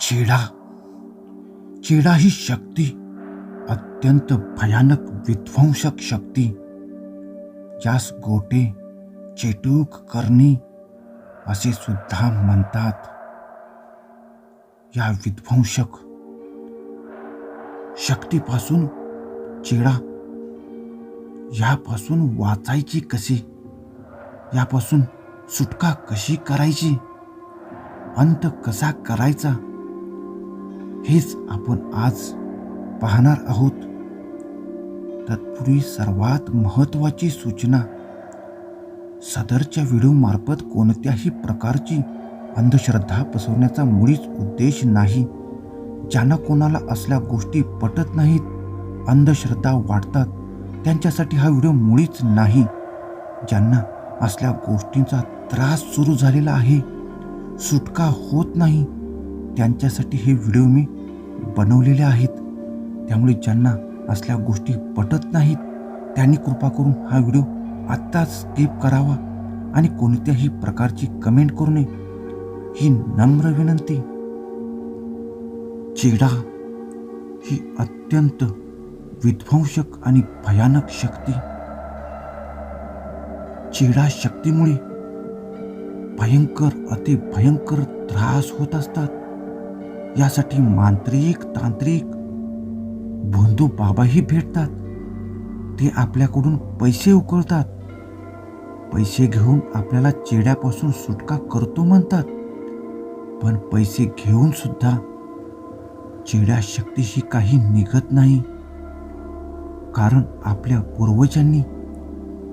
चेडा. चेडा ही शक्ती अत्यंत भयानक विध्वंसक शक्ती ज्यास गोटे चेटूक करणी असे सुद्धा म्हणतात. या विध्वंसक शक्तीपासून चेडा. यापासून वाचायची कशी? यापासून सुटका कशी करायची? अंत कसा करायचा? हेच आपण आज पाहणार आहोत. तत्पूर्वी सर्वात महत्त्वाची सूचना सदरच्या व्हिडिओमार्फत कोणत्याही प्रकारची अंधश्रद्धा पसरवण्याचा मुळीच उद्देश नाही. ज्यांना कोणाला असल्या गोष्टी पटत नाहीत अंधश्रद्धा वाटतात त्यांच्यासाठी हा व्हिडिओ मुळीच नाही. ज्यांना असल्या गोष्टींचा त्रास सुरू झालेला आहे सुटका होत नाही त्यांच्यासाठी हे व्हिडिओ मी बनवलेले आहेत. त्यामुळे ज्यांना असल्या गोष्टी पटत नाहीत त्यांनी कृपा करून हा व्हिडिओ आत्ताच स्किप करावा आणि कोणत्याही प्रकारची कमेंट करू नये. ही नम्र विनंती. चेडा ही अत्यंत विध्वंसक आणि भयानक शक्ती. चेडा शक्तीमुळे भयंकर अति भयंकर त्रास होत असतात. यासाठी मांत्रिक तांत्रिक बंधू बाबाही भेटतात. ते आपल्याकडून पैसे उकळतात. पैसे घेऊन आपल्याला चेड्यापासून सुटका करतो म्हणतात. पण पैसे घेऊन सुद्धा चेड्या शक्तीशी काही निघत नाही. कारण आपल्या पूर्वजांनी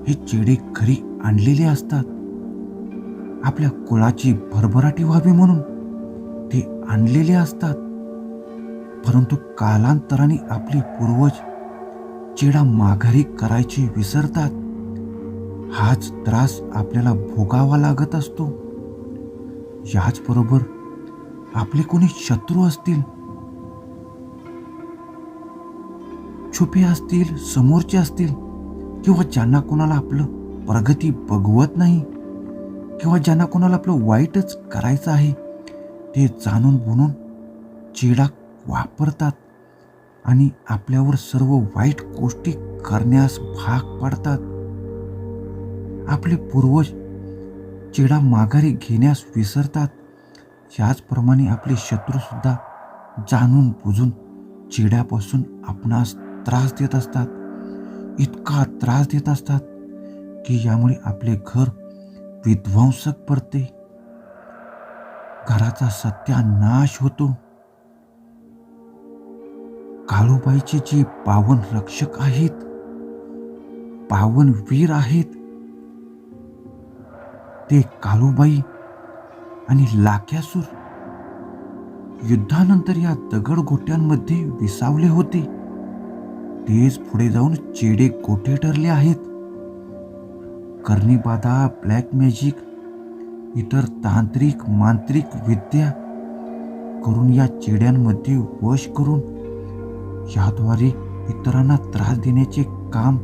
हे चेडे घरी आणलेले असतात. आपल्या कुळाची भरभराटी व्हावी म्हणून. आणलेले असतात. परंतु कालांतराने आपले पूर्वज चेडा माघारी करायचे विसरतात. हाच त्रास आपल्याला भोगावा लागत असतो. याचबरोबर आपले कोणी शत्रू असतील? छुपे असतील समोरचे असतील किंवा ज्यांना कोणाला आपलं प्रगती बघवत नाही किंवा ज्यांना कोणाला आपलं वाईटच करायचं आहे ते जाणून बुणून चेडा वापरतात आणि आपल्यावर सर्व वाईट गोष्टी करण्यास भाग पाडतात. आपले पूर्वज चेडा माघारी घेण्यास विसरतात. याचप्रमाणे आपले शत्रूसुद्धा जाणून बुजून चेड्यापासून आपणास त्रास देत असतात. इतका त्रास देत असतात की यामुळे आपले घर विध्वंसक पडते. घराचा सत्यानाश होतो. काळूबाईचे जे पावन रक्षक आहेत पावन वीर आहेत ते काळूबाई आणि लाक्यासूर युद्धानंतर या दगड गोट्यांमध्ये विसावले होते. तेच पुढे जाऊन चेडे गोटे ठरले आहेत? कर्णीबादा ब्लॅक मॅजिक इतर तांत्रिक मांत्रिक विद्या करून या चेड्यांमध्ये वश करून याद्वारे इतरांना त्रास देण्याचे काम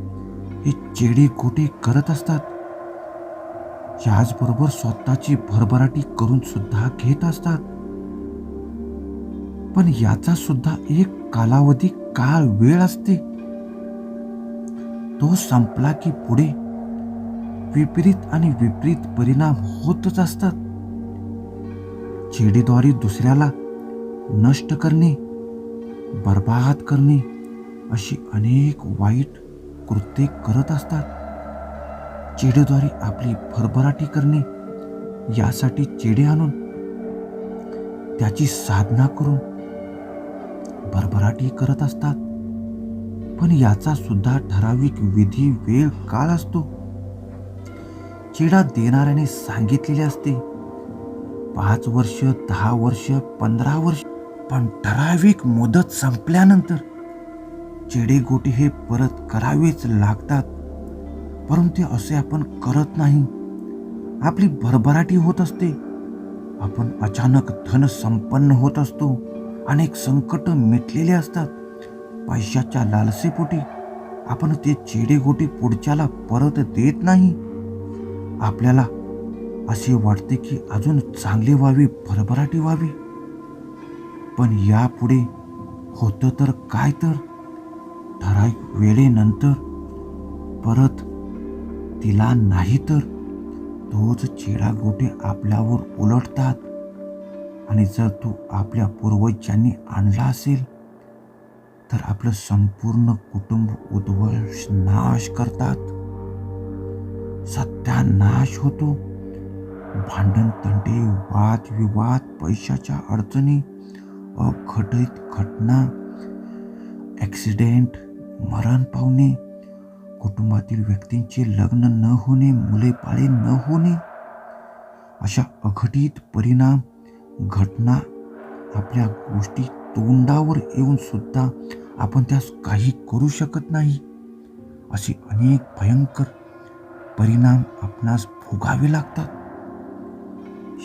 हे चेडे गोटे करत असतात. याचबरोबर स्वतःची भरभराटी करून सुद्धा घेत असतात. पण याचा सुद्धा एक कालावधी काळ वेळ असते. तो संपला की पुढे विपरीत आणि विपरीत परिणाम होतच असतात. चेडीद्वारे दुसऱ्याला नष्ट करणे बर्बाद करणे अशी अनेक वाईट कृत्ये करत असतात. चेडेद्वारे आपली भरभराटी करणे यासाठी चेडे आणून त्याची साधना करून भरभराटी करत असतात. पण याचा सुद्धा ठराविक विधी वेळ काळ असतो. चिडा देणाऱ्याने सांगितलेले असते. पाच वर्ष दहा वर्ष पंधरा वर्ष पण ठराविक मुदत संपल्यानंतर चिडेगोटी हे परत करावेच लागतात. परंतु असे आपण करत नाही. आपली भरभराटी होत असते. आपण अचानक धन संपन्न होत असतो. अनेक संकट मिटलेले असतात. पैशाच्या लालसेपोटी आपण ते चेडेगोटे पुढच्याला परत देत नाही. आपल्याला असे वाटते की अजून चांगली व्हावी भरभराटी व्हावी. पण यापुढे होतं तर काय तर? ठराविक वेळेनंतर परत तिला नाही तर? तोच चिडागोटे आपल्यावर उलटतात. आणि जर तू आपल्या पूर्वजांनी आणला असेल तर आपलं संपूर्ण कुटुंब उद्ध्वस नाश करतात. सत्यानाश होतो. भांडण तंटे वाद विवाद पैशाच्या अडचणी अघटित घटना ॲक्सिडेंट मरण पावणे कुटुंबातील व्यक्तींचे लग्न न होणे मुले पाळे न होणे अशा अघटित परिणाम घटना आपल्या गोष्टी तोंडावर येऊन सुद्धा आपण त्यास काही करू शकत नाही असे अनेक भयंकर परिणाम आपणास भोगावे लागतात.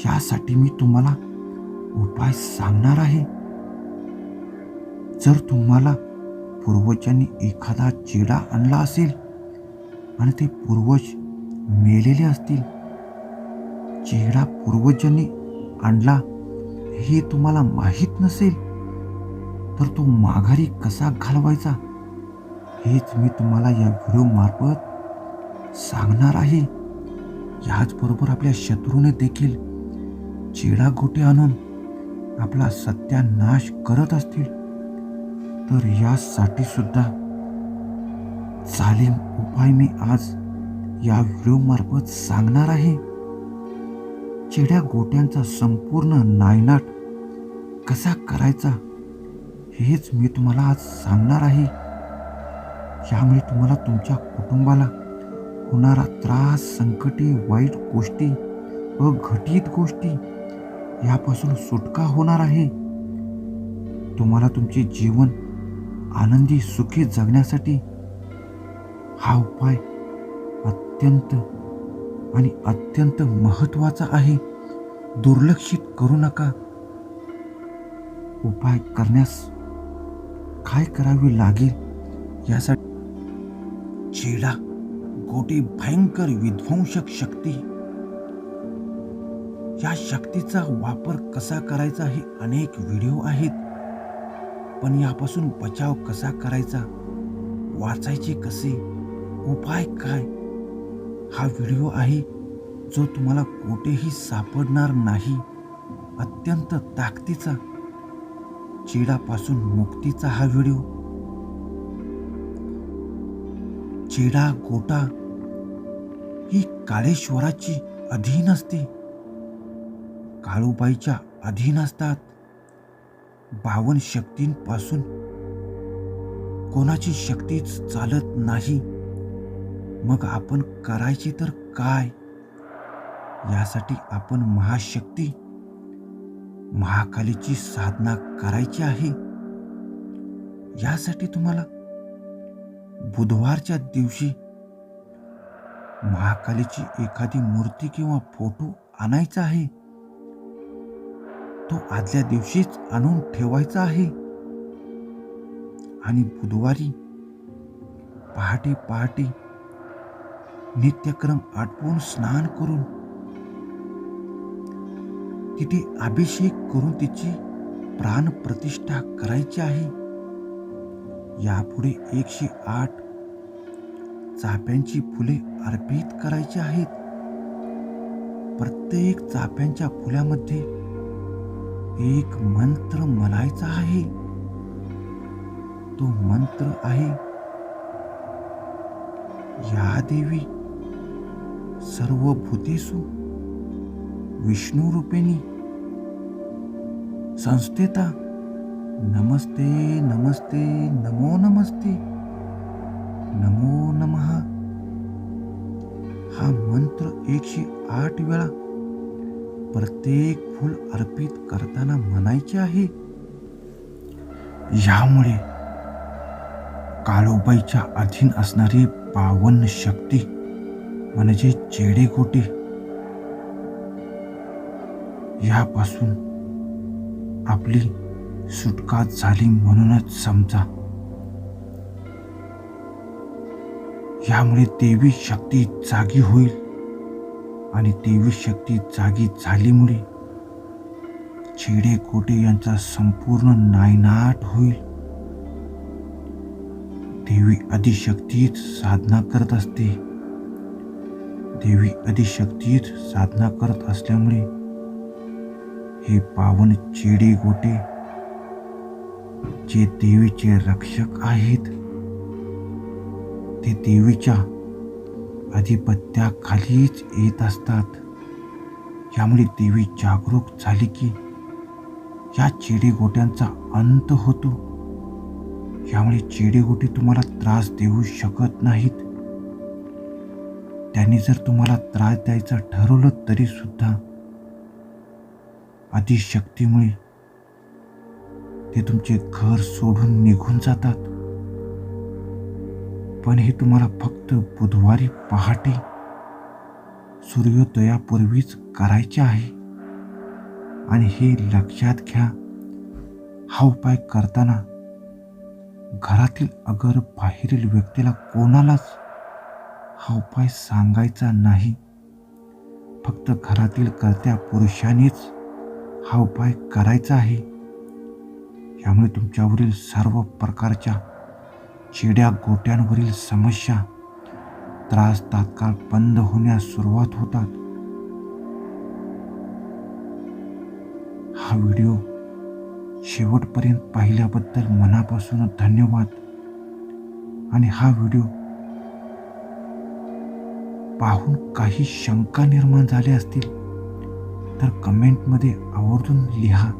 यासाठी मी तुम्हाला उपाय सांगणार आहे. जर तुम्हाला पूर्वजांनी एखादा चेडा आणला असेल आणि ते पूर्वज मेलेले असतील चेहरा पूर्वजांनी आणला हे तुम्हाला माहीत नसेल तर तो माघारी कसा घालवायचा हेच मी तुम्हाला या व्हिडिओ मार्फत सांगणार आहे. याचबरोबर आपल्या शत्रूने देखील चेडागोटे आणून आपला सत्यानाश करत असतील. तर यासाठी सुद्धा चालीम उपाय मी आज या व्हिडिओमार्फत सांगणार आहे. चिड्या गोट्यांचा संपूर्ण नायनाट कसा करायचा हेच मी तुम्हाला आज सांगणार आहे. यामुळे तुम्हाला तुमच्या कुटुंबाला होणारा त्रास संकटे वाईट गोष्टी अघटित गोष्टी यापासून सुटका होणार आहे. तुम्हाला तुमचे जीवन आनंदी सुखी जगण्यासाठी हा उपाय अत्यंत आणि अत्यंत महत्त्वाचा आहे. दुर्लक्षित करू नका. उपाय करण्यास काय करावे लागेल यासाठी चेडा कोटी भयंकर विध्वंसक शक्ती. या शक्तीचा वापर कसा करायचा हे अनेक व्हिडिओ आहेत. पण यापासून बचाव कसा करायचा वाचायचे कसे उपाय काय हा व्हिडिओ आहे जो तुम्हाला कुठेही सापडणार नाही. अत्यंत ताकदीचा चिडापासून मुक्तीचा हा व्हिडिओ. चेडा गोटा ही काळेश्वराची अधीन असते. काळूबाईच्या अधीन असतात. बावन शक्तींपासून कोणाची शक्तीच चालत नाही. मग आपण करायचे तर काय? यासाठी आपण महाशक्ती महाकालीची साधना करायची आहे. यासाठी तुम्हाला बुधवारच्या दिवशी महाकालीची एखादी मूर्ती किंवा फोटो आणायचा आहे. तो आदल्या दिवशीच आणून ठेवायचा आहे. आणि बुधवारी पहाटे पहाटे नित्यक्रम आटपून स्नान करून तिथे अभिषेक करून तिची प्राण प्रतिष्ठा करायची आहे. यापुढे एकशे आठ चाफ्यांची फुले अर्पित करायची आहेत. प्रत्येक चाफ्यांच्या फुल्यामध्ये एक मंत्र म्हणायचा आहे. तो मंत्र आहे या देवी सर्व भूतेसु विष्णू रूपेणी संस्थेता नमस्ते नमस्ते नमो नमस्ते। नमो नमः। हा मंत्र एकशे आठ वेळा प्रत्येक फूल अर्पित करताना म्हणायचे आहे. यामुळे काळोबाईच्या अधीन असणारी पावन शक्ती म्हणजे चेडेकोटे यापासून आपली सुटका झाली म्हणूनच समजा. यामुळे देवी शक्ती जागी होईल आणि देवी शक्ती जागी झालीमुळे चिडे गोटे यांचा संपूर्ण नायनाट होईल. देवी अधिशक्तीत साधना करत असते. देवी अधिशक्तीत साधना करत असल्यामुळे हे पावन चेडे गोटे जे देवीचे रक्षक आहेत ते देवीच्या अधिपत्याखालीच येत असतात. यामुळे देवी जागरूक झाली की या चेडेगोट्यांचा अंत होतो. यामुळे चेडेगोटे तुम्हाला त्रास देऊ शकत नाहीत. त्यांनी जर तुम्हाला त्रास द्यायचा ठरवलं तरी सुद्धा ते तुमचे घर सोडून निघून जातात. पण हे तुम्हाला फक्त बुधवारी पहाटे सूर्योदयापूर्वीच करायचे आहे. आणि हे लक्षात घ्या हा उपाय करताना घरातील अगर बाहेरील व्यक्तीला कोणालाच हा उपाय सांगायचा नाही. फक्त घरातील करत्या पुरुषांनीच हा उपाय करायचा आहे. यामुळे तुमच्यावरील सर्व प्रकारच्या चिड्या गोट्यांवरील समस्या त्रास तात्काळ बंद होण्यास सुरुवात होतात. हा व्हिडिओ शेवटपर्यंत पाहिल्याबद्दल मनापासून धन्यवाद. आणि हा व्हिडिओ पाहून काही शंका निर्माण झाल्या असतील तर कमेंटमध्ये आवर्जून लिहा.